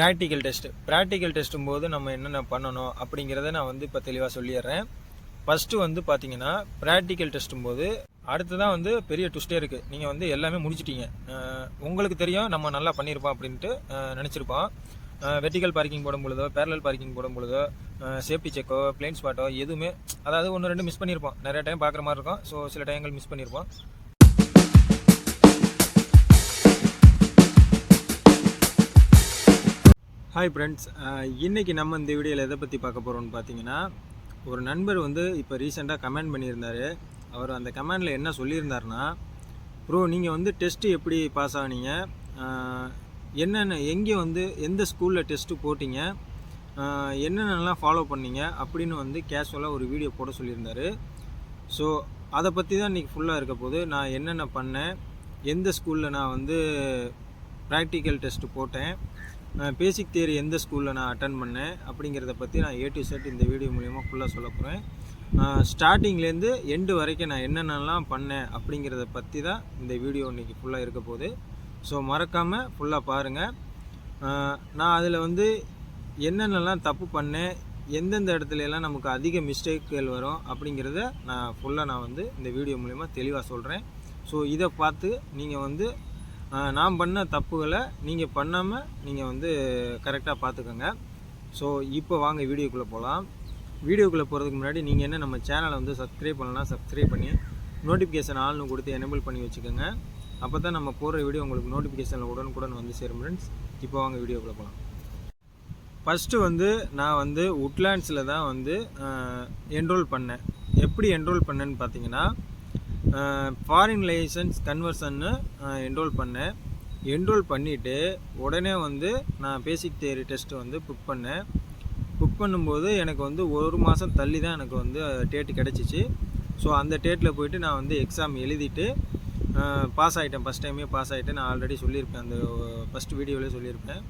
Practical test practical டெஸ்ட்டும் போது நம்ம என்னென்ன பண்ணணும் அப்படிங்கிறத நான் வந்து இப்போ தெளிவாக சொல்லிடுறேன். ஃபஸ்ட்டு வந்து பார்த்தீங்கன்னா ப்ராக்டிக்கல் டெஸ்ட்டும் போது அடுத்ததான் வந்து பெரிய ட்விஸ்டே இருக்குது நீங்கள் வந்து எல்லாமே முடிச்சிட்டீங்க. உங்களுக்கு தெரியும் நம்ம நல்லா பண்ணியிருப்போம் அப்படின்ட்டு நினச்சிருப்போம். வெர்டிக்கல் பார்க்கிங் போடும் பொழுதோ பேரலல் பார்க்கிங் போடும் பொழுதோ சேஃப்டி செக்கோ பிளைன் ஸ்பாட்டோ எதுவுமே அதாவது ஒன்று ரெண்டு மிஸ் பண்ணியிருப்போம் நிறைய டைம் பார்க்குற மாதிரி இருக்கும். ஸோ சில டைங்கள் மிஸ் பண்ணியிருப்போம் ஹாய் ஃப்ரெண்ட்ஸ் இன்றைக்கி நம்ம இந்த வீடியோவில் எதை பற்றி பார்க்க போகிறோம்னு பார்த்தீங்கன்னா ஒரு நண்பர் வந்து இப்போ ரீசெண்டாக கமெண்ட் பண்ணியிருந்தார். அவர் அந்த கமெண்டில் என்ன சொல்லியிருந்தாருன்னா ப்ரோ நீங்கள் வந்து டெஸ்ட்டு எப்படி பாஸ் ஆனீங்க? என்னென்ன எங்கே வந்து எந்த ஸ்கூலில் டெஸ்ட்டு போட்டிங்க? என்னென்னலாம் ஃபாலோ பண்ணீங்க? அப்படின்னு வந்து கேஷுவலாக ஒரு வீடியோ போட சொல்லியிருந்தாரு. ஸோ அதை பற்றி தான் இன்றைக்கி ஃபுல்லாக இருக்க போது நான் என்னென்ன பண்ணேன்? எந்த ஸ்கூலில் நான் வந்து ப்ராக்டிக்கல் டெஸ்ட்டு போட்டேன்? பேசிக் தியரி எந்த ஸ்கூலில் நான் அட்டன் பண்ணேன் அப்படிங்கிறத பற்றி நான் ஏ டு செட் இந்த வீடியோ மூலிமா ஃபுல்லாக சொல்ல போகிறேன் ஸ்டார்டிங்லேருந்து எண்டு வரைக்கும் நான் என்னென்னலாம் பண்ணேன் அப்படிங்கிறத பற்றி தான் இந்த வீடியோ இன்றைக்கி ஃபுல்லாக இருக்க போகுது. ஸோ மறக்காமல் ஃபுல்லாக பாருங்கள் நான் அதில் வந்து என்னென்னலாம் தப்பு பண்ணேன் எந்தெந்த இடத்துல எல்லாம் நமக்கு அதிக மிஸ்டேக்குகள் வரும் அப்படிங்கிறத நான் ஃபுல்லாக நான் வந்து இந்த வீடியோ மூலிமா தெளிவாக சொல்கிறேன் ஸோ இதை பார்த்து நீங்கள் வந்து நான் பண்ண தப்புகளை நீங்கள் பண்ணாமல் நீங்கள் வந்து கரெக்டாக பார்த்துக்கோங்க ஸோ இப்போ வாங்க வீடியோக்குள்ளே போகலாம் வீடியோக்குள்ளே போகிறதுக்கு முன்னாடி நீங்கள் என்ன நம்ம சேனலை வந்து சப்ஸ்கிரைப் பண்ணலாம் சப்ஸ்கிரைப் பண்ணி நோட்டிஃபிகேஷன் ஆள்னு கொடுத்து எனேபிள் பண்ணி வச்சுக்கோங்க. அப்போ தான் நம்ம போடுற வீடியோ உங்களுக்கு நோட்டிஃபிகேஷனில் உடனுக்குடன் வந்து சேரும் ஃப்ரெண்ட்ஸ் இப்போ வாங்க வீடியோக்குள்ளே போகலாம் ஃபஸ்ட்டு வந்து நான் வந்து உட்லேண்ட்ஸில் தான் வந்து என்ரோல் பண்ணேன். எப்படி என்ரோல் பண்ணேன்னு பார்த்தீங்கன்னா ஃபாரின் லைசன்ஸ் கன்வர்ஷன்னு என்ரோல் பண்ணேன். என்ரோல் பண்ணிவிட்டு உடனே வந்து நான் பேசிக் தேரி டெஸ்ட் வந்து புக் பண்ணேன். புக் பண்ணும்போது எனக்கு வந்து ஒரு மாதம் தள்ளி தான் எனக்கு வந்து டேட்டு கிடச்சிச்சு. ஸோ அந்த டேட்டில் போயிட்டு நான் வந்து எக்ஸாம் எழுதிட்டு பாஸ் ஆகிட்டேன் ஃபஸ்ட் டைமே பாஸ் ஆகிட்டேன் நான் ஆல்ரெடி சொல்லியிருப்பேன். அந்த ஃபஸ்ட் வீடியோவிலே சொல்லியிருப்பேன்.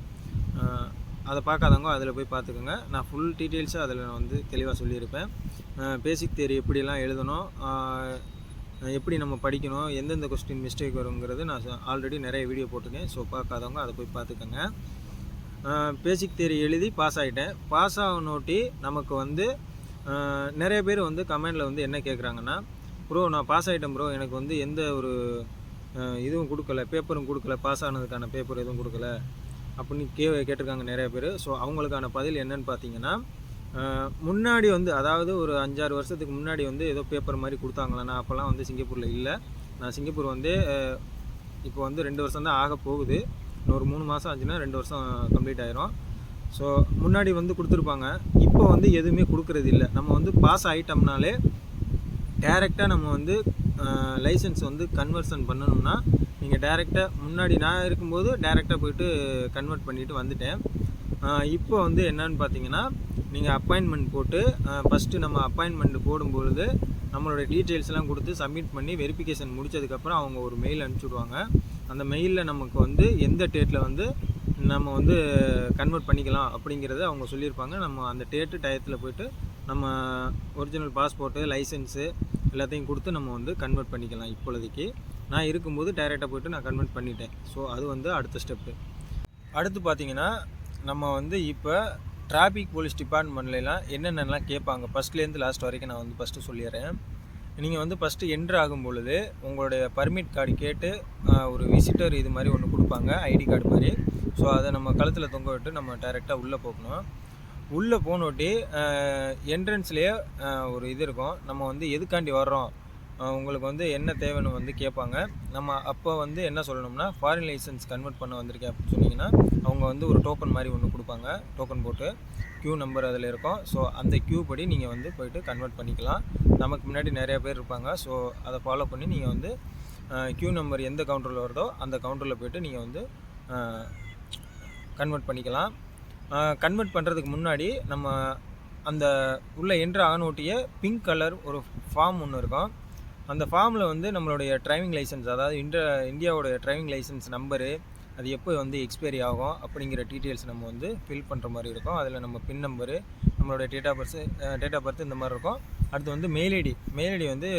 அதை பார்க்காதவங்க அதில் போய் பார்த்துக்கோங்க. நான் ஃபுல் டீட்டெயில்ஸும் அதில் நான் வந்து தெளிவாக சொல்லியிருப்பேன். பேசிக் தேரி எப்படிலாம் எழுதணும்? எப்படி நம்ம படிக்கணும் எந்தெந்த கொஸ்டின் மிஸ்டேக் வருங்கிறது நான் ஆல்ரெடி நிறைய வீடியோ போட்டிருக்கேன். ஸோ பார்க்காதவங்க அதை போய் பார்த்துக்கோங்க. பேசிக் தேரி எழுதி பாஸ் ஆகிட்டேன் பாஸ் ஆகணோட்டி நமக்கு வந்து நிறைய பேர் வந்து கமெண்டில் வந்து என்ன கேட்குறாங்கன்னா ப்ரோ நான் பாஸ் ஆகிட்டேன் ப்ரோ எனக்கு வந்து எந்த ஒரு இதுவும் கொடுக்கல. பேப்பரும் கொடுக்கல. பாஸ் ஆனதுக்கான பேப்பர் எதுவும் கொடுக்கல. அப்படின்னு கே கேட்டிருக்காங்க நிறைய பேர். ஸோ அவங்களுக்கான பதில் என்னன்னு பார்த்தீங்கன்னா முன்னாடி வந்து அதாவது ஒரு அஞ்சாறு வருஷத்துக்கு முன்னாடி வந்து ஏதோ பேப்பர் மாதிரி கொடுத்தாங்களா? நான் அப்போல்லாம் வந்து சிங்கப்பூரில் இல்லை. நான் சிங்கப்பூர் வந்து இப்போ வந்து ரெண்டு வருஷம் தான் ஆக போகுது. இன்னும் ஒரு மூணு மாதம் ஆச்சுன்னா ரெண்டு வருஷம் கம்ப்ளீட் ஆயிரும். ஸோ முன்னாடி வந்து கொடுத்துருப்பாங்க. இப்போ வந்து எதுவுமே கொடுக்கறது இல்லை. நம்ம வந்து பாஸ் ஆகிட்டோம்னாலே டேரெக்டாக நம்ம வந்து லைசன்ஸ் வந்து கன்வர்ஷன் பண்ணணும்னா நீங்கள் டேரெக்டாக முன்னாடி நான் இருக்கும்போது டேரெக்டாக போயிட்டு கன்வெர்ட் பண்ணிவிட்டு வந்துட்டேன். இப்போ வந்து என்னன்னு பார்த்தீங்கன்னா நீங்கள் அப்பாயின்மெண்ட் போட்டு ஃபஸ்ட்டு நம்ம அப்பாயின்மெண்ட் போடும்பொழுது நம்மளோட டீட்டெயில்ஸ்லாம் கொடுத்து சப்மிட் பண்ணி வெரிஃபிகேஷன் முடிச்சதுக்கப்புறம் அவங்க ஒரு மெயில் அனுப்பிச்சுடுவாங்க. அந்த மெயிலில் நமக்கு வந்து எந்த டேட்டில் வந்து நம்ம வந்து கன்வெர்ட் பண்ணிக்கலாம் அப்படிங்கிறத அவங்க சொல்லியிருப்பாங்க. நம்ம அந்த டேட்டு டயத்தில் போயிட்டு நம்ம ஒரிஜினல் பாஸ்போர்ட்டு லைசன்ஸு எல்லாத்தையும் கொடுத்து நம்ம வந்து கன்வெர்ட் பண்ணிக்கலாம் இப்பொழுதைக்கு. நான் இருக்கும்போது டைரெக்டாக போயிட்டு நான் கன்வெர்ட் பண்ணிட்டேன். ஸோ அது வந்து அடுத்த ஸ்டெப்பு அடுத்து பார்த்தீங்கன்னா நம்ம வந்து இப்போ டிராஃபிக் போலீஸ் டிபார்ட்மெண்ட்லாம் என்னென்னலாம் கேட்பாங்க? ஃபஸ்ட்லேருந்து லாஸ்ட் வரைக்கும் நான் வந்து ஃபஸ்ட்டு சொல்லிடுறேன். நீங்கள் வந்து ஃபஸ்ட்டு என்ட்ரு ஆகும் பொழுது உங்களுடைய பர்மிட் கார்டு கேட்டு ஒரு விசிட்டர் இது மாதிரி ஒன்று கொடுப்பாங்க ஐடி கார்டு மாதிரி. ஸோ அதை நம்ம கழுத்தில் தொங்க விட்டு நம்ம டைரெக்டாக உள்ளே போகணும். உள்ளே போனோட்டி என்ட்ரன்ஸ்லேயே ஒரு இது இருக்கும். நம்ம வந்து எதுக்காண்டி வர்றோம்? உங்களுக்கு வந்து என்ன தேவைன்னு வந்து கேட்பாங்க. நம்ம அப்போ வந்து என்ன சொல்லணும்னா ஃபாரின் லைசன்ஸ் கன்வெர்ட் பண்ண வந்திருக்கேன் அப்படின்னு சொன்னீங்கன்னா அவங்க வந்து ஒரு டோக்கன் மாதிரி ஒன்று கொடுப்பாங்க. டோக்கன் போட்டு க்யூ நம்பர் அதில் இருக்கும். ஸோ அந்த க்யூ படி நீங்கள் வந்து போயிட்டு கன்வெர்ட் பண்ணிக்கலாம். நமக்கு முன்னாடி நிறைய பேர் இருப்பாங்க. ஸோ அதை ஃபாலோ பண்ணி நீங்கள் வந்து க்யூ நம்பர் எந்த கவுண்டரில் வருதோ அந்த கவுண்டரில் போயிட்டு நீங்கள் வந்து கன்வெர்ட் பண்ணிக்கலாம். கன்வெர்ட் பண்ணுறதுக்கு முன்னாடி நம்ம அந்த உள்ளே என்ட்ரு ஆனோட்டிய பிங்க் கலர் ஒரு ஃபார்ம் ஒன்று இருக்கும். அந்த ஃபார்மில் வந்து நம்மளுடைய டிரைவிங் லைசன்ஸ் அதாவது இந்தியா இந்தியாவோடைய டிரைவிங் லைசன்ஸ் நம்பரு அது எப்போ வந்து எக்ஸ்பைரி ஆகும் அப்படிங்கிற டீட்டெயில்ஸ் நம்ம வந்து ஃபில் பண்ணுற மாதிரி இருக்கும். அதில் நம்ம பின் நம்பரு நம்மளுடைய date of birth date of birth இந்த மாதிரி இருக்கும். அடுத்து வந்து மெயில் ஐடி மெயில் ஐடி வந்து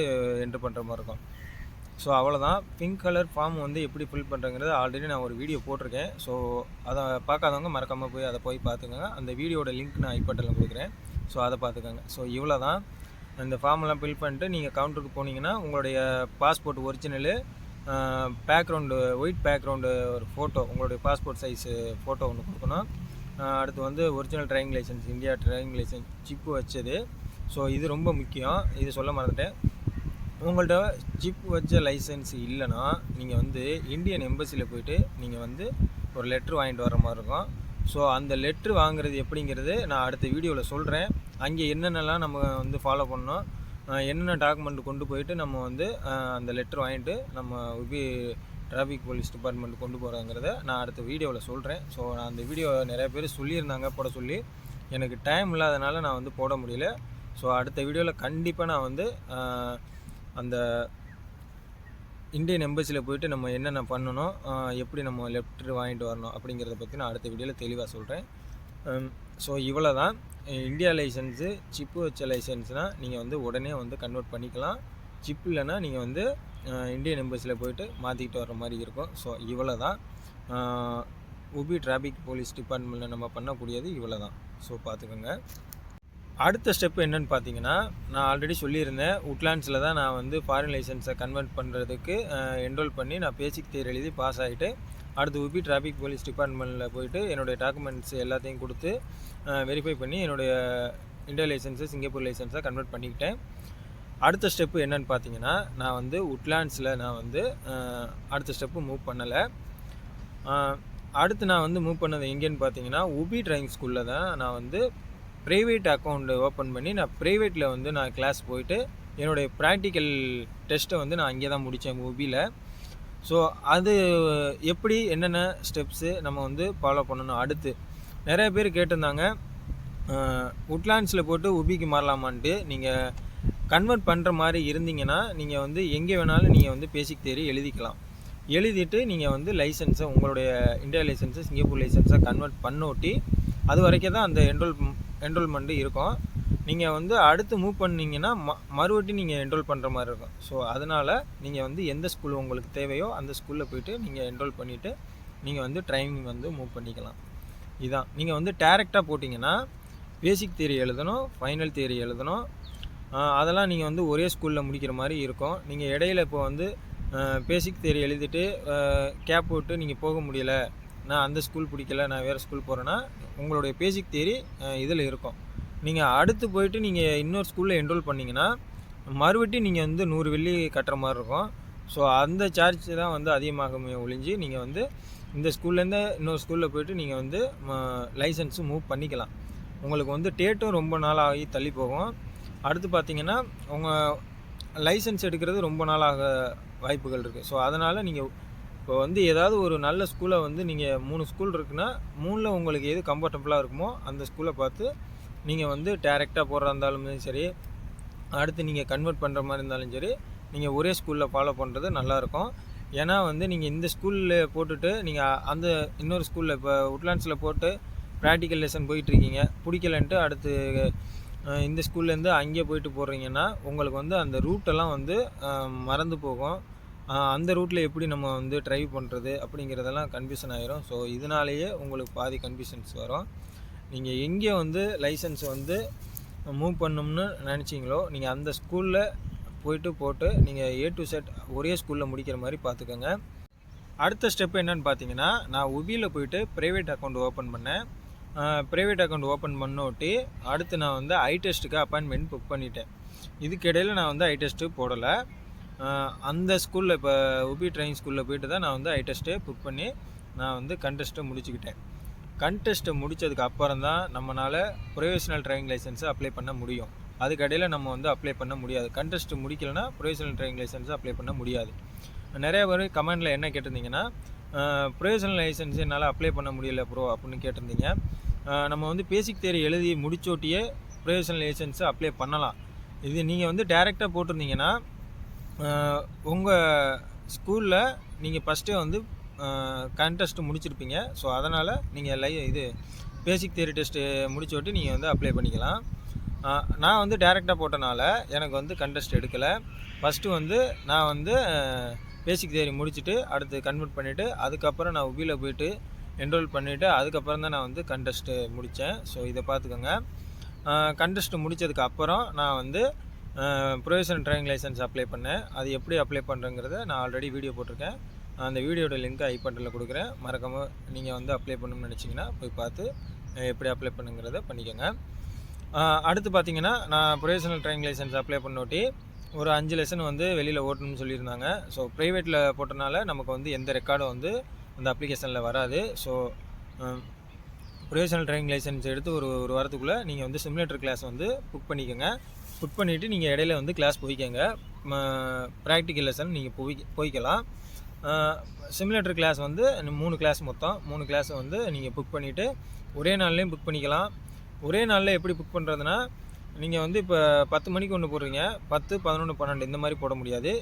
என்ட்ரு பண்ணுற மாதிரி இருக்கும். ஸோ அவ்வளோதான் பிங்க் கலர் ஃபார்ம் வந்து எப்படி ஃபில் பண்ணுறங்கிறது ஆல்ரெடி நான் ஒரு வீடியோ போட்டிருக்கேன். ஸோ அதை பார்க்காதவங்க மறக்காமல் போய் அதை போய் பார்த்துக்கோங்க. அந்த வீடியோட லிங்க் நான் ஐப்பட்டில் கொடுக்குறேன். ஸோ அதை பார்த்துக்கோங்க. ஸோ இவ்வளோ தான் இந்த ஃபார்ம்லாம் ஃபில் பண்ணிட்டு நீங்கள் கவுண்டருக்கு போனீங்கன்னா உங்களுடைய passport original background white background ஒரு ஃபோட்டோ உங்களுடைய பாஸ்போர்ட் சைஸு ஃபோட்டோ ஒன்று கொடுக்கணும். அடுத்து வந்து original driving licence India driving licence chip வச்சது. ஸோ இது ரொம்ப முக்கியம். இது சொல்ல மறந்துட்டேன். உங்கள்கிட்ட சிப் வச்ச லைசன்ஸ் இல்லைன்னா நீங்கள் வந்து இந்தியன் எம்பசியில் போயிட்டு நீங்கள் வந்து ஒரு லெட்ரு வாங்கிட்டு வர மாதிரி இருக்கும். ஸோ அந்த லெட்ரு வாங்குறது எப்படிங்கிறது நான் அடுத்த வீடியோவில் சொல்கிறேன் அங்கே என்னென்னலாம் நம்ம வந்து ஃபாலோ பண்ணோம் என்னென்ன டாக்குமெண்ட் கொண்டு போயிட்டு நம்ம வந்து அந்த லெட்ரு வாங்கிட்டு நம்ம உபி டிராஃபிக் போலீஸ் டிபார்ட்மெண்ட் கொண்டு போகிறோங்கிறத நான் அடுத்த வீடியோவில் சொல்கிறேன் ஸோ நான் அந்த வீடியோ நிறைய பேர் சொல்லியிருந்தாங்க போட சொல்லி. எனக்கு டைம் இல்லாதனால நான் வந்து போட முடியல. ஸோ அடுத்த வீடியோவில் கண்டிப்பாக நான் வந்து அந்த இந்தியன் எம்பசியில் போயிட்டு நம்ம என்னென்ன பண்ணணும் எப்படி நம்ம லெஃப்ட் வாங்கிட்டு வரணும் அப்படிங்கிறத பற்றி நான் அடுத்த வீடியோவில் தெளிவாக சொல்கிறேன் ஸோ இவ்வளோ தான் இந்தியா லைசன்ஸு சிப்பு வச்ச லைசன்ஸ்னால் நீங்கள் வந்து உடனே வந்து கன்வெர்ட் பண்ணிக்கலாம். சிப் இல்லைன்னா நீங்கள் வந்து இந்தியன் எம்பசியில் போயிட்டு மாற்றிக்கிட்டு வர மாதிரி இருக்கும். ஸோ இவ்வளோ தான் உபி டிராஃபிக் போலீஸ் டிபார்ட்மெண்ட்டில் நம்ம பண்ணக்கூடியது இவ்வளோ தான் ஸோ பார்த்துக்கோங்க. அடுத்த ஸ்டெப் என்னன்னு பார்த்தீங்கன்னா நான் ஆல்ரெடி சொல்லியிருந்தேன். உட்லாண்ட்ஸில் தான் நான் வந்து ஃபாரின் லைசன்ஸை கன்வெர்ட் பண்ணுறதுக்கு என்ரோல் பண்ணி நான் பேசிக் தேர் எழுதி பாஸ் ஆகிட்டு அடுத்து உபி டிராஃபிக் போலீஸ் டிபார்ட்மெண்ட்டில் போயிட்டு என்னுடைய டாக்குமெண்ட்ஸ் எல்லாத்தையும் கொடுத்து வெரிஃபை பண்ணி என்னுடைய இந்தியா லைசன்ஸை சிங்கப்பூர் லைசன்ஸை கன்வெர்ட் பண்ணிக்கிட்டேன். அடுத்த ஸ்டெப்பு என்னன்னு பார்த்தீங்கன்னா நான் வந்து உட்லாண்ட்ஸில் நான் வந்து அடுத்த ஸ்டெப்பு மூவ் பண்ணலை. அடுத்து நான் வந்து மூவ் பண்ணது எங்கேன்னு பார்த்தீங்கன்னா உபி டிரைவிங் ஸ்கூலில் தான் நான் வந்து ப்ரைவேட் அக்கௌண்ட் ஓப்பன் பண்ணி நான் ப்ரைவேட்டில் வந்து நான் கிளாஸ் போயிட்டு என்னுடைய ப்ராக்டிக்கல் டெஸ்ட்டை வந்து நான் அங்கே தான் முடித்தேன் மூபியில் ஸோ அது எப்படி என்னென்ன ஸ்டெப்ஸு நம்ம வந்து ஃபாலோ பண்ணணும்? அடுத்து நிறைய பேர் கேட்டிருந்தாங்க உட்லாண்ட்ஸில் போட்டு உபிக்கு மாறலாமான்ட்டு. நீங்கள் கன்வெர்ட் பண்ணுற மாதிரி இருந்தீங்கன்னா நீங்கள் வந்து எங்கே வேணாலும் நீங்கள் வந்து பேசிக் தேரி எழுதிக்கலாம். எழுதிட்டு நீங்கள் வந்து லைசன்ஸை உங்களுடைய இந்தியா லைசன்ஸை சிங்கப்பூர் லைசன்ஸை கன்வெர்ட் பண்ணோட்டி அது வரைக்கும் தான் அந்த என்ரோல் என்ரோல்மெண்ட்டு இருக்கும். நீங்கள் வந்து அடுத்து மூவ் பண்ணீங்கன்னா ம மறுபடியும் நீங்கள் என்ரோல் பண்ணுற மாதிரி இருக்கும். ஸோ அதனால் நீங்கள் வந்து எந்த ஸ்கூல் உங்களுக்கு தேவையோ அந்த ஸ்கூலில் போயிட்டு நீங்கள் என்ரோல் பண்ணிவிட்டு நீங்கள் வந்து ட்ரைனிங் வந்து மூவ் பண்ணிக்கலாம். இதான். நீங்கள் வந்து டேரெக்டாக போட்டிங்கன்னா பேசிக் தேரி எழுதணும் ஃபைனல் தேரி எழுதணும். அதெல்லாம் நீங்கள் வந்து ஒரே ஸ்கூலில் முடிக்கிற மாதிரி இருக்கும். நீங்கள் இடையில இப்போ வந்து பேசிக் தேரி எழுதிட்டு கேப் விட்டு நீங்கள் போக முடியல நான் அந்த ஸ்கூல் பிடிக்கல நான் வேறு ஸ்கூல் போகிறேன்னா உங்களுடைய பேசிக் தேரி இதில் இருக்கும். நீங்கள் அடுத்து போயிட்டு நீங்கள் இன்னொரு ஸ்கூலில் என்ரோல் பண்ணிங்கன்னா மறுபடியும் நீங்கள் வந்து நூறு வெள்ளி கட்டுற மாதிரி இருக்கும். ஸோ அந்த சார்ஜ் தான் வந்து அதிகமாகுமே ஒழிஞ்சு நீங்கள் வந்து இந்த ஸ்கூல்லேருந்து இன்னொரு ஸ்கூலில் போயிட்டு நீங்கள் வந்து லைசன்ஸும் மூவ் பண்ணிக்கலாம். உங்களுக்கு வந்து டேட்டும் ரொம்ப நாள் ஆகி தள்ளி போகும். அடுத்து பார்த்தீங்கன்னா உங்கள் லைசன்ஸ் எடுக்கிறது ரொம்ப நாளாக வாய்ப்புகள் இருக்குது ஸோ அதனால் நீங்கள் இப்போ வந்து ஏதாவது ஒரு நல்ல ஸ்கூலை வந்து நீங்கள் மூணு ஸ்கூல் இருக்குன்னா மூணில் உங்களுக்கு எது கம்ஃபர்டபுளாக இருக்குமோ அந்த ஸ்கூலை பார்த்து நீங்கள் வந்து டேரெக்டாக போடுறா இருந்தாலும் சரி அடுத்து நீங்கள் கன்வெர்ட் பண்ணுற மாதிரி இருந்தாலும் சரி நீங்கள் ஒரே ஸ்கூலில் ஃபாலோ பண்ணுறது நல்லாயிருக்கும். ஏன்னா வந்து நீங்கள் இந்த ஸ்கூலில் போட்டுட்டு நீங்கள் அந்த இன்னொரு ஸ்கூலில் இப்போ உட்லாண்ட்ஸில் போட்டு ப்ராக்டிக்கல் லெசன் போயிட்டுருக்கீங்க. பிடிக்கலன்ட்டு அடுத்து இந்த ஸ்கூல்லேருந்து அங்கேயே போயிட்டு போடுறீங்கன்னா உங்களுக்கு வந்து அந்த ரூட்டெல்லாம் வந்து மறந்து போகும். அந்த ரூட்டில் எப்படி நம்ம வந்து ட்ரைவ் பண்ணுறது அப்படிங்கிறதெல்லாம் கன்ஃபியூஷன் ஆகிரும் ஸோ இதனாலேயே உங்களுக்கு பாதி கன்ஃபியூஷன்ஸ் வரும். நீங்கள் எங்கே வந்து லைசன்ஸ் வந்து மூவ் பண்ணணும்னு நினச்சிங்களோ நீங்கள் அந்த ஸ்கூலில் போயிட்டு போட்டு நீங்கள் ஏ டு செட் ஒரே ஸ்கூலில் முடிக்கிற மாதிரி பார்த்துக்கோங்க அடுத்த ஸ்டெப் என்னன்னு பார்த்தீங்கன்னா நான் உபியில் போயிட்டு ப்ரைவேட் அக்கௌண்ட் ஓப்பன் பண்ணேன். ப்ரைவேட் அக்கௌண்ட் ஓப்பன் பண்ணோட்டி அடுத்து நான் வந்து ஐ டெஸ்ட்டுக்கு அப்பாயின்மெண்ட் புக் பண்ணிட்டேன். இதுக்கிடையில் நான் வந்து ஐ டெஸ்ட்டு போடலை. அந்த ஸ்கூலில் இப்போ உபி ட்ரைனிங் ஸ்கூலில் போயிட்டு தான் நான் வந்து ஐ டெஸ்ட்டே புக் பண்ணி நான் வந்து கண்டெஸ்ட்டை முடிச்சுக்கிட்டேன். கண்டெஸ்ட்டை முடித்ததுக்கு அப்புறம் தான் நம்மளால் ப்ரொஃபஷனல் ட்ரைவிங் லைசன்ஸை அப்ளை பண்ண முடியும். அதுக்கடையில் நம்ம வந்து அப்ளை பண்ண முடியாது. கண்டெஸ்ட் முடிக்கலைன்னா ப்ரொஃபஷனல் ட்ரைவிங் லைசன்ஸை அப்ளை பண்ண முடியாது. நிறைய பேர் கமெண்டில் என்ன கேட்டிருந்தீங்கன்னா ப்ரொஃபஷனல் லைசன்ஸ் என்னால் அப்ளை பண்ண முடியல ப்ரோ அப்படின்னு கேட்டிருந்தீங்க. நம்ம வந்து பேசிக் தேரி எழுதி முடிச்சோட்டியே ப்ரொஃபஷனல் லைசன்ஸை அப்ளை பண்ணலாம். இது நீங்கள் வந்து டேரெக்டாக போட்டிருந்தீங்கன்னா உங்கள் ஸ்கூலில் நீங்கள் ஃபஸ்ட்டே வந்து கண்டெஸ்ட் முடிச்சிருப்பீங்க. ஸோ அதனால் நீங்கள் லை இது பேசிக் தியரி டெஸ்ட்டு முடிச்சோட்டி நீங்கள் வந்து அப்ளை பண்ணிக்கலாம். நான் வந்து டேரெக்டாக போட்டனால எனக்கு வந்து கண்டெஸ்ட் எடுக்கலை. ஃபஸ்ட்டு வந்து நான் வந்து பேசிக் தேரி முடிச்சுட்டு அடுத்து கன்வெர்ட் பண்ணிவிட்டு அதுக்கப்புறம் நான் உபியில் போயிட்டு என்ரோல் பண்ணிவிட்டு அதுக்கப்புறம் தான் நான் வந்து கண்டெஸ்ட்டு முடித்தேன் ஸோ இதை பார்த்துக்கோங்க. கண்டெஸ்ட் முடித்ததுக்கு அப்புறம் நான் வந்து ப்ரொவிஷனல் டிரைவிங் லைசன்ஸ் அப்ளை பண்ணேன். அது எப்படி அப்ளை பண்ணுறங்கிறத நான் ஆல்ரெடி வீடியோ போட்டிருக்கேன். அந்த வீடியோட லிங்க் ஐ பட்டனில் கொடுக்குறேன். மறக்காமல் நீங்கள் வந்து அப்ளை பண்ணணும்னு நினச்சிங்கன்னா போய் பார்த்து எப்படி அப்ளை பண்ணுங்கிறத பண்ணிக்கோங்க. அடுத்து பார்த்தீங்கன்னா நான் ப்ரொவிஷனல் டிரைவிங் லைசன்ஸ் அப்ளை பண்ணோட்டி ஒரு அஞ்சு லெசன் வந்து வெளியில் ஓட்டணும்னு சொல்லியிருந்தாங்க. ஸோ ப்ரைவேட்டில் போட்டனால நமக்கு வந்து எந்த ரெக்கார்டும் வந்து அந்த அப்ளிகேஷனில் வராது. ஸோ ப்ரொவிஷனல் டிரைவிங் லைசன்ஸ் எடுத்து ஒரு ஒரு வாரத்துக்குள்ளே நீங்கள் வந்து சிமுலேட்டர் கிளாஸ் வந்து புக் பண்ணிக்கோங்க. புக் பண்ணிவிட்டு நீங்கள் இடையில வந்து கிளாஸ் போய்க்கோங்க. ப்ராக்டிக்கல் லெசன் நீங்கள் போய் போய்க்கலாம். சிமுலேட்டர் கிளாஸ் வந்து மூணு கிளாஸ் மொத்தம். மூணு கிளாஸ் வந்து நீங்கள் புக் பண்ணிவிட்டு ஒரே நாள்லேயும் புக் பண்ணிக்கலாம். ஒரே நாளில் எப்படி புக் பண்ணுறதுனா நீங்கள் வந்து இப்போ பத்து மணிக்கு ஒன்று போடுறீங்க. பத்து பதினொன்று பன்னெண்டு இந்த மாதிரி போட முடியாது.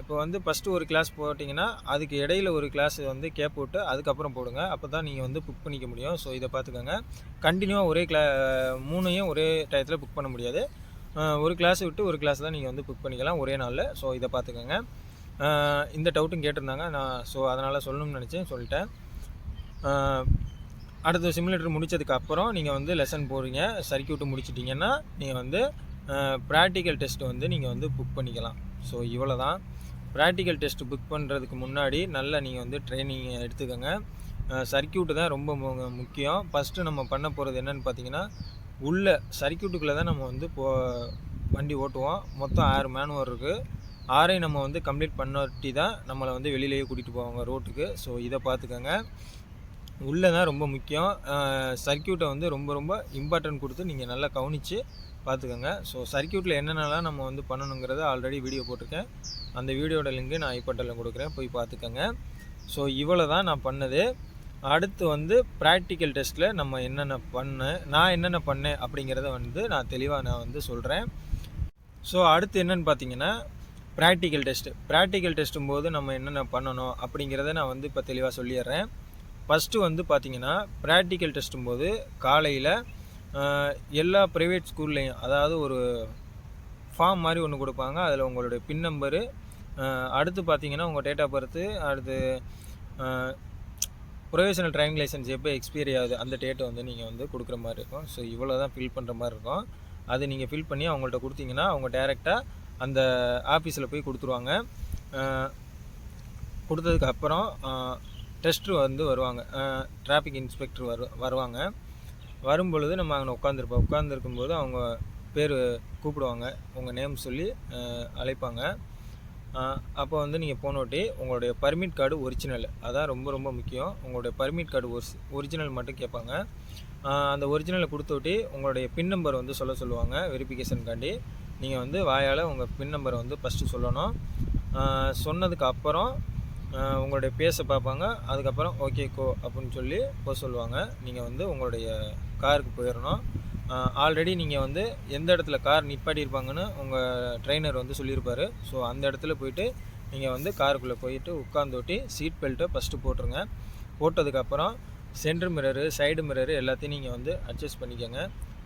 இப்போ வந்து ஃபஸ்ட்டு ஒரு கிளாஸ் போட்டிங்கன்னா அதுக்கு இடையில ஒரு கிளாஸ் வந்து கேப் விட்டு அதுக்கப்புறம் போடுங்க. அப்போ தான் நீங்கள் வந்து புக் பண்ணிக்க முடியும். ஸோ இதை பார்த்துக்கோங்க. கண்டினியூவாக ஒரே கிளா மூணையும் ஒரே டயத்தில் புக் பண்ண முடியாது. ஒரு கிளாஸ் விட்டு ஒரு கிளாஸ் தான் நீங்கள் வந்து புக் பண்ணிக்கலாம் ஒரே நாளில். ஸோ இதை பார்த்துக்கோங்க. இந்த டவுட்டும் கேட்டிருந்தாங்க. நான் ஸோ அதனால் சொல்லணும்னு நினச்சேன் சொல்லிட்டேன். அடுத்த சிமுலேட்டர் முடித்ததுக்கப்புறம் நீங்கள் வந்து லெசன் போகிறீங்க சர்க்கியூட்டு முடிச்சிட்டிங்கன்னா நீங்கள் வந்து ப்ராக்டிக்கல் டெஸ்ட் வந்து நீங்கள் வந்து புக் பண்ணிக்கலாம். ஸோ இவ்வளோ தான் ப்ராக்டிக்கல் டெஸ்ட் புக் பண்ணுறதுக்கு முன்னாடி நல்லா நீங்கள் வந்து ட்ரைனிங் எடுத்துக்கோங்க. சர்க்கியூட்டு தான் ரொம்ப மு- முக்கியம். ஃபஸ்ட்டு நம்ம பண்ண போகிறது என்னன்னு பார்த்தீங்கன்னா உள்ள சர்க்கியூட்டுக்குள்ளே தான் நம்ம வந்து போ வண்டி ஓட்டுவோம். மொத்தம் ஆறு மேனுவர் இருக்குது ஆறையும் நம்ம வந்து கம்ப்ளீட் பண்ணட்டி தான் நம்மளை வந்து வெளியிலேயே கூட்டிகிட்டு போவாங்க ரோட்டுக்கு ஸோ இதை பார்த்துக்கோங்க உள்ளே தான் ரொம்ப முக்கியம். சர்க்கியூட்டை வந்து ரொம்ப ரொம்ப இம்பார்ட்டன்ட் கொடுத்து நீங்கள் நல்லா கவனித்து பார்த்துக்கோங்க. ஸோ சர்க்கியூட்டில் என்னென்னலாம் நம்ம வந்து பண்ணணுங்கிறத ஆல்ரெடி வீடியோ போட்டிருக்கேன். அந்த வீடியோட லிங்க்கு நான் ஐப்பட்டலில் கொடுக்குறேன். போய் பார்த்துக்கோங்க. ஸோ இவ்வளோ தான் நான் பண்ணது. அடுத்து வந்து ப்ராக்டிக்கல் டெஸ்ட்டில் நம்ம என்னென்ன பண்ணேன் நான் என்னென்ன பண்ணேன் அப்படிங்கிறத வந்து நான் தெளிவாக நான் வந்து சொல்கிறேன் ஸோ அடுத்து என்னென்னு பார்த்தீங்கன்னா ப்ராக்டிக்கல் டெஸ்ட்டு ப்ராக்டிக்கல் டெஸ்ட்டும் போது நம்ம என்னென்ன பண்ணணும் அப்படிங்கிறத நான் வந்து இப்போ தெளிவாக சொல்லிடுறேன். ஃபஸ்ட்டு வந்து பார்த்தீங்கன்னா ப்ராக்டிக்கல் டெஸ்ட்டும் போது காலையில் எல்லா ப்ரைவேட் ஸ்கூல்லையும் அதாவது ஒரு ஃபார்ம் மாதிரி ஒன்று கொடுப்பாங்க. அதில் உங்களுடைய பின் நம்பரு அடுத்து பார்த்தீங்கன்னா உங்கள் டேட் ஆஃப் பர்த்து அடுத்து ப்ரொஃபஷனல் டிரைவிங் லைசன்ஸ் எப்போ எக்ஸ்பீரி ஆகுது அந்த டேட்டை வந்து நீங்கள் வந்து கொடுக்குற மாதிரி இருக்கும். ஸோ இவ்வளோ தான் ஃபில் பண்ணுற மாதிரி இருக்கும். அது நீங்கள் ஃபில் பண்ணி அவங்கள்ட்ட கொடுத்தீங்கன்னா அவங்க டேரெக்டாக அந்த ஆஃபீஸில் போய் கொடுத்துருவாங்க. கொடுத்ததுக்கு அப்புறம் டெஸ்ட்ரு வந்து வருவாங்க. டிராஃபிக் இன்ஸ்பெக்டர் வரு வருவாங்க. வரும்பொழுது நம்ம அங்கே உட்காந்துருப்போம் உட்காந்துருக்கும்போது அவங்க பேர் கூப்பிடுவாங்க. உங்கள் நேம் சொல்லி அழைப்பாங்க. அப்போ வந்து நீங்கள் போனோட்டி உங்களுடைய பர்மிட் கார்டு ஒரிஜினல் அதான் ரொம்ப ரொம்ப முக்கியம். உங்களுடைய பர்மிட் கார்டு ஒரிஸ் ஒரிஜினல் மட்டும் கேட்பாங்க. அந்த ஒரிஜினலை கொடுத்தோட்டி உங்களுடைய பின் நம்பர் வந்து சொல்ல சொல்லுவாங்க. வெரிஃபிகேஷனுக்காண்டி நீங்கள் வந்து வாயால் உங்கள் பின் நம்பரை வந்து ஃபஸ்ட்டு சொல்லணும். சொன்னதுக்கு அப்புறம் உங்களுடைய பேஸை பார்ப்பாங்க. அதுக்கப்புறம் ஓகே கோ அப்படின்னு சொல்லி போக சொல்லுவாங்க. நீங்கள் வந்து உங்களுடைய காருக்கு போயிடணும் ஆல்ரெடி நீங்கள் வந்து எந்த இடத்துல கார் நிப்பாட்டியிருப்பாங்கன்னு உங்கள் ட்ரெயினர் வந்து சொல்லியிருப்பார். ஸோ அந்த இடத்துல போயிட்டு நீங்கள் வந்து காருக்குள்ளே போயிட்டு உட்காந்தோட்டி சீட் பெல்ட்டை ஃபஸ்ட்டு போட்டுருங்க. போட்டதுக்கப்புறம் சென்ட்ரு மிரரு சைடு மிரரு எல்லாத்தையும் நீங்கள் வந்து அட்ஜஸ்ட் பண்ணிக்கோங்க.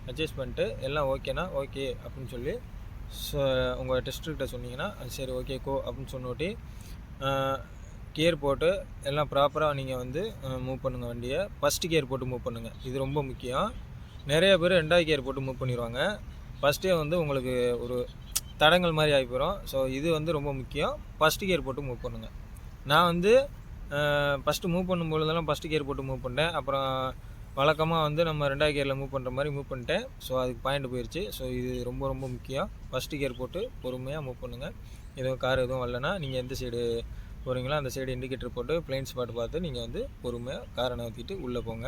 அட்ஜஸ்ட் பண்ணிட்டு எல்லாம் ஓகேனா ஓகே அப்படின்னு சொல்லி ஸோ உங்கள் டெஸ்ட்டுக்கிட்ட சொன்னீங்கன்னா சரி ஓகே கோ அப்படின்னு சொன்னோட்டி கியர் போட்டு எல்லாம் ப்ராப்பராக நீங்கள் வந்து மூவ் பண்ணுங்கள் வண்டியை. ஃபஸ்ட்டு கியர் போட்டு மூவ் பண்ணுங்கள் இது ரொம்ப முக்கியம். நிறைய பேர் ரெண்டாவது கியர் போட்டு மூவ் பண்ணிடுவாங்க ஃபஸ்ட்டே வந்து உங்களுக்கு ஒரு தடங்கள் மாதிரி ஆகி போகிறோம் ஸோ இது வந்து ரொம்ப முக்கியம். ஃபஸ்ட்டு கியர் போட்டு மூவ் பண்ணுங்கள் நான் வந்து ஃபஸ்ட்டு மூவ் பண்ணும்பொழுதெல்லாம் ஃபஸ்ட்டு கியர் போட்டு மூவ் பண்ணிட்டேன். அப்புறம் வழக்கமாக வந்து நம்ம ரெண்டாவது கியரில் மூவ் பண்ணுற மாதிரி மூவ் பண்ணிட்டேன். ஸோ அதுக்கு பாயிண்ட் போயிடுச்சு ஸோ இது ரொம்ப ரொம்ப முக்கியம். ஃபஸ்ட்டு கியர் போட்டு பொறுமையாக மூவ் பண்ணுங்கள் எதுவும் கார் எதுவும் வரலனா நீங்கள் எந்த சைடு போகிறீங்களோ அந்த சைடு இண்டிகேட்டர் போட்டு பிளைன் ஸ்பாட் பார்த்து நீங்கள் வந்து பொறுமையாக காரை நகர்த்திட்டு உள்ளே போங்க.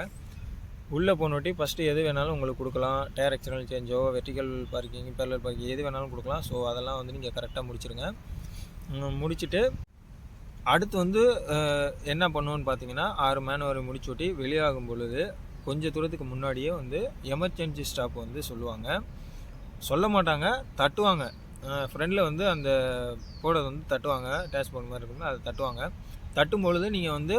உள்ளே போனோட்டி ஃபஸ்ட்டு எது வேணாலும் உங்களுக்கு கொடுக்கலாம். டயர் எக்ஸ்டர்னல் சேஞ்சோ வெர்டிக்கல் பார்க்கிங் பேரல் பார்க்கிங் எது வேணாலும் கொடுக்கலாம். ஸோ அதெல்லாம் வந்து நீங்கள் கரெக்டாக முடிச்சிருங்க. முடிச்சுட்டு அடுத்து வந்து என்ன பண்ணுவோன்னு பார்த்தீங்கன்னா ஆறு மேனுவரை முடிச்சுட்டி வெளியாகும் பொழுது கொஞ்சம் தூரத்துக்கு முன்னாடியே வந்து எமர்ஜென்சி ஸ்டாப் வந்து சொல்லுவாங்க. சொல்ல மாட்டாங்க தட்டுவாங்க. ஃப்ரெண்டில் வந்து அந்த போர்டை வந்து தட்டுவாங்க. டேஷ்போர்ட் மாதிரி இருக்கும் அதை தட்டுவாங்க. தட்டும் பொழுது நீங்கள் வந்து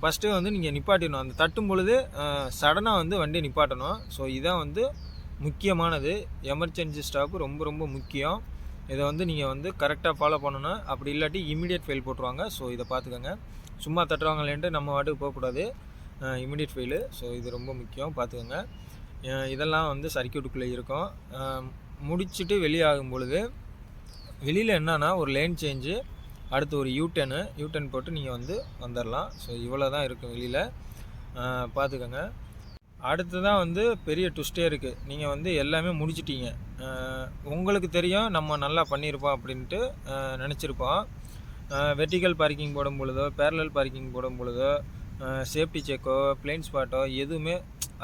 ஃபஸ்ட்டு வந்து நீங்கள் நிப்பாட்டிடணும். அந்த தட்டும் பொழுது சடனாக வந்து வண்டியை நிப்பாட்டணும். ஸோ இதான் வந்து முக்கியமானது. எமர்ஜென்சி ஸ்டாப்பு ரொம்ப ரொம்ப முக்கியம். இதை வந்து நீங்கள் வந்து கரெக்டாக ஃபாலோ பண்ணணும். அப்படி இல்லாட்டி இமீடியட் ஃபெயில் போட்டுருவாங்க. ஸோ இதை பார்த்துக்கோங்க. சும்மா தட்டுவாங்களேன்ட்டு நம்ம வாட்டுக்கு போகக்கூடாது. இமீடியட் ஃபெயிலு ஸோ இது ரொம்ப முக்கியம். பார்த்துக்கோங்க. இதெல்லாம் வந்து சர்க்கியூட்டுக்குள்ளே இருக்கும். முடிச்சுட்டு வெளியாகும் பொழுது வெளியில் என்னன்னா ஒரு லேன் சேஞ்சு அடுத்து ஒரு யூடர்னு யூடர்ன் போட்டு நீங்கள் வந்து வந்துடலாம் ஸோ இவ்வளோ தான் இருக்கும் வெளியில். பார்த்துக்கோங்க அடுத்து தான் வந்து பெரிய ட்விஸ்டே இருக்குது நீங்கள் வந்து எல்லாமே முடிச்சிட்டீங்க. உங்களுக்கு தெரியும் நம்ம நல்லா பண்ணியிருப்போம் அப்படின்ட்டு நினச்சிருப்போம். வெர்டிக்கல் பார்க்கிங் போடும் பொழுதோ பேரலல் பார்க்கிங் போடும் பொழுதோ சேஃப்டி செக்கோ பிளைன் ஸ்பாட்டோ எதுவுமே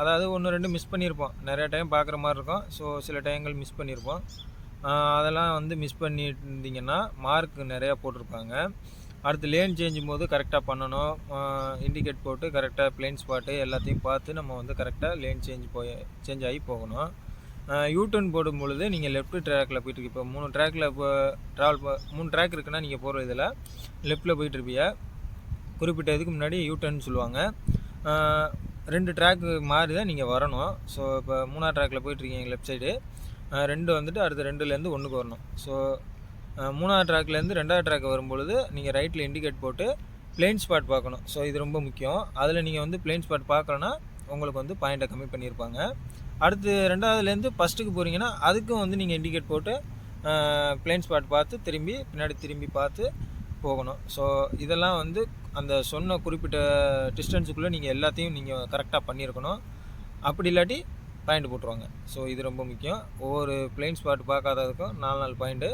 அதாவது ஒன்று ரெண்டு மிஸ் பண்ணியிருப்போம் நிறைய டைம் பார்க்குற மாதிரி இருக்கும். ஸோ சில டைங்கள் மிஸ் பண்ணியிருப்போம் அதெல்லாம் வந்து மிஸ் பண்ணியிருந்தீங்கன்னா மார்க் நிறையா போட்டிருப்பாங்க. அடுத்து லேன் சேஞ்சும் போது கரெக்டாக பண்ணணும். இண்டிகேட் போட்டு கரெக்டாக பிளைன் ஸ்பாட்டு எல்லாத்தையும் பார்த்து நம்ம வந்து கரெக்டாக லேன் சேஞ்ச் போய் சேஞ்ச் ஆகி போகணும். யூட்டர்ன் போடும் பொழுது நீங்கள் லெஃப்ட் ட்ராக்கில் போயிட்டு இப்போ மூணு ட்ராக்கில் இப்போ ட்ராவல் மூணு ட்ராக் இருக்குன்னா நீங்கள் போகிற இதில் லெஃப்ட்டில் போயிட்டுருப்பீங்க குறிப்பிட்ட இதுக்கு முன்னாடி யூ டர்ன் சொல்லுவாங்க ரெண்டு ட்ராக்கு மாறி தான் நீங்கள் வரணும். ஸோ இப்போ மூணாவது ட்ராக்கில் போயிட்டுருக்கீங்க லெஃப்ட் சைடு ரெண்டு வந்துட்டு அடுத்து ரெண்டுலேருந்து ஒன்றுக்கு வரணும். ஸோ மூணாவது ட்ராக்லேருந்து ரெண்டாவது ட்ராக் வரும்பொழுது நீங்கள் ரைட்டில் இண்டிகேட் போட்டு பிளெயின் ஸ்பாட் பார்க்கணும். ஸோ இது ரொம்ப முக்கியம். அதில் நீங்கள் வந்து பிளெயின் ஸ்பாட் பார்க்கலன்னா உங்களுக்கு வந்து பாயிண்ட்டை கம்மி பண்ணியிருப்பாங்க. அடுத்து ரெண்டாவதுலேருந்து ஃபஸ்ட்டுக்கு போகிறீங்கன்னா அதுக்கும் வந்து நீங்கள் இண்டிகேட் போட்டு பிளேன் ஸ்பாட் பார்த்து திரும்பி பின்னாடி திரும்பி பார்த்து போகணும். ஸோ இதெல்லாம் வந்து அந்த சொன்ன குறிப்பிட்ட டிஸ்டன்ஸுக்குள்ளே நீங்கள் எல்லாத்தையும் நீங்கள் கரெக்டாக பண்ணியிருக்கணும். அப்படி இல்லாட்டி பாயிண்ட் போட்டுருவாங்க. ஸோ இது ரொம்ப முக்கியம். ஒவ்வொரு பிளேன் ஸ்பாட் பார்க்காததுக்கும் நாலு நாலு பாயிண்ட்டு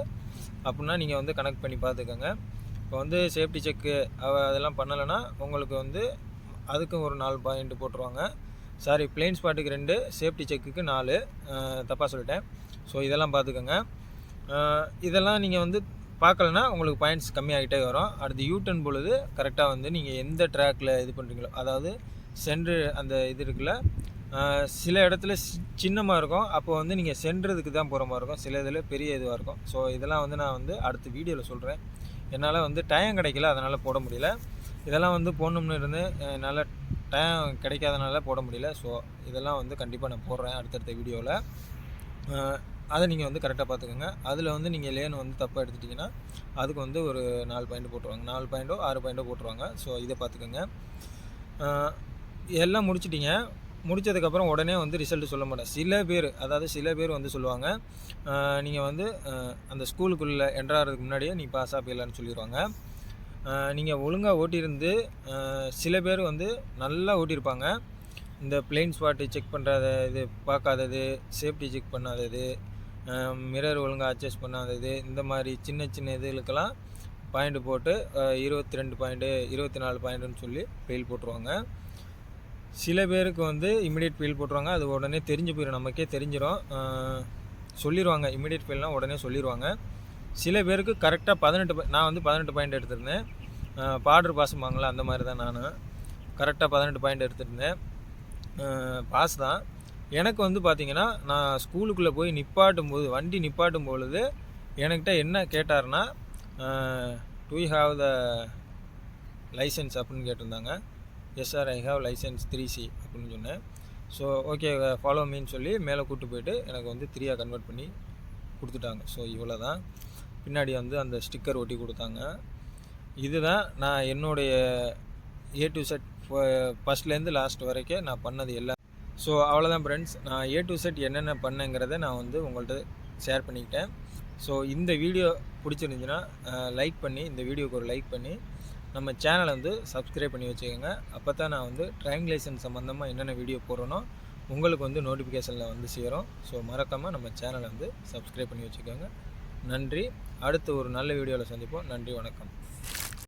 அப்படின்னா நீங்கள் வந்து கனெக்ட் பண்ணி பார்த்துக்கோங்க. இப்போ வந்து சேஃப்டி செக்கு அதெல்லாம் பண்ணலைன்னா உங்களுக்கு வந்து அதுக்கும் ஒரு நாலு பாயிண்ட் போட்டுருவாங்க. சாரி பிளெயின் ஸ்பாட்டுக்கு ரெண்டு சேஃப்டி செக்குக்கு நாலு. தப்பாக சொல்லிட்டேன். ஸோ இதெல்லாம் பார்த்துக்கோங்க. இதெல்லாம் நீங்கள் வந்து பார்க்கலனா உங்களுக்கு பாயிண்ட்ஸ் கம்மியாகிட்டே வரும். அடுத்து யூட்டன் பொழுது கரெக்டாக வந்து நீங்கள் எந்த ட்ராக்கில் இது பண்ணுறீங்களோ அதாவது சென்று அந்த இது இருக்குல்ல சில இடத்துல சி- சின்னமாக இருக்கும். அப்போ வந்து நீங்கள் சென்றதுக்கு தான் போகிற மாதிரி இருக்கும். சில இதில் பெரிய இதுவாக இருக்கும். ஸோ இதெல்லாம் வந்து நான் வந்து அடுத்த வீடியோவில் சொல்கிறேன் என்னால் வந்து டைம் கிடைக்கல அதனால் போட முடியல. இதெல்லாம் வந்து போடணும்னு இருந்து என்னால் டைம் கிடைக்காதனால போட முடியல. ஸோ இதெல்லாம் வந்து கண்டிப்பாக நான் போடுறேன் அடுத்தடுத்த வீடியோவில் அதை நீங்கள் வந்து கரெக்டாக பார்த்துக்கோங்க. அதில் வந்து நீங்கள் லேன் வந்து தப்பாக எடுத்துட்டிங்கன்னா அதுக்கு வந்து ஒரு நாலு பாயிண்ட் போட்டுருவாங்க. நாலு பாயிண்ட்டோ ஆறு பாயிண்ட்டோ போட்டுருவாங்க. ஸோ இதை பார்த்துக்கோங்க. எல்லாம் முடிச்சிட்டிங்க. முடிச்சதுக்கப்புறம் உடனே வந்து ரிசல்ட் சொல்ல மாட்டேன். சில பேர் அதாவது சில பேர் வந்து சொல்லுவாங்க நீங்கள் வந்து அந்த ஸ்கூலுக்குள்ளே என்ட்ராகிறதுக்கு முன்னாடியே நீ பாஸ் ஆகிடலான்னு சொல்லிடுவாங்க நீங்கள் ஒழுங்காக ஓட்டியிருந்து சில பேர் வந்து நல்லா ஓட்டியிருப்பாங்க. இந்த பிளெயின் ஸ்பாட்டு செக் பண்ணுறாத இது பார்க்காதது சேஃப்டி செக் பண்ணாதது மிரர் ஒழுங்காக அட்ஜஸ்ட் பண்ணாதது இந்த மாதிரி சின்ன சின்ன இதுகளுக்கெல்லாம் பாயிண்ட் போட்டு இருபத்தி ரெண்டு பாயிண்ட்டு இருபத்தி நாலு பாயிண்ட்டுன்னு சொல்லி ஃபெயில் போட்டுருவாங்க. சில பேருக்கு வந்து இமிடியேட் ஃபெயில் போட்டுருவாங்க. அது உடனே தெரிஞ்சு போயிடும் நமக்கே தெரிஞ்சிடும் சொல்லிடுவாங்க இமிடியேட் ஃபெயில்னால் உடனே சொல்லிடுவாங்க சில பேருக்கு கரெக்டாக பதினெட்டு நான் வந்து பதினெட்டு பாயிண்ட் எடுத்திருந்தேன். பார்டர் பாசம்பாங்களா அந்த மாதிரி தான் நான். கரெக்டாக பதினெட்டு பாயிண்ட் எடுத்திருந்தேன். பாஸ் தான். எனக்கு வந்து பார்த்திங்கன்னா நான் ஸ்கூலுக்குள்ளே போய் நிப்பாட்டும் போது வண்டி நிப்பாட்டும் பொழுது என்கிட்ட என்ன கேட்டாருன்னா டூ ஹாவ் த லைசன்ஸ் அப்படின்னு கேட்டிருந்தாங்க. Yes sir I have licence three C அப்படின்னு சொன்னேன். ஸோ ஓகே ஃபாலோ மீன்னு சொல்லி மேலே கூப்பிட்டு போயிட்டு எனக்கு வந்து த்ரீயாக கன்வெர்ட் பண்ணி கொடுத்துட்டாங்க. ஸோ இவ்வளோ தான் பின்னாடி வந்து அந்த ஸ்டிக்கர் ஒட்டி கொடுத்தாங்க. இதுதான் நான் என்னுடைய ஏ டு செட் ஃபஸ்ட்லேருந்து லாஸ்ட் வரைக்கும் நான் பண்ணது எல்லாம். ஸோ அவ்வளோதான் ஃப்ரெண்ட்ஸ் நான் ஏ டு செட் என்னென்ன பண்ணேங்கிறத நான் வந்து உங்கள்கிட்ட ஷேர் பண்ணிக்கிட்டேன். ஸோ இந்த வீடியோ பிடிச்சிருந்துச்சுன்னா லைக் பண்ணி இந்த வீடியோக்கு ஒரு லைக் பண்ணி நம்ம சேனலை வந்து சப்ஸ்கிரைப் பண்ணி வச்சுக்கோங்க. அப்போ தான் நான் வந்து ட்ரையாங்குலேஷன் சம்மந்தமாக என்னென்ன வீடியோ போடுறேனோ உங்களுக்கு வந்து நோட்டிஃபிகேஷனில் வந்து சேரும். ஸோ மறக்காமல் நம்ம சேனலை வந்து சப்ஸ்கிரைப் பண்ணி வச்சுக்கோங்க. நன்றி. அடுத்து ஒரு நல்ல வீடியோவில் சந்திப்போம். நன்றி வணக்கம்.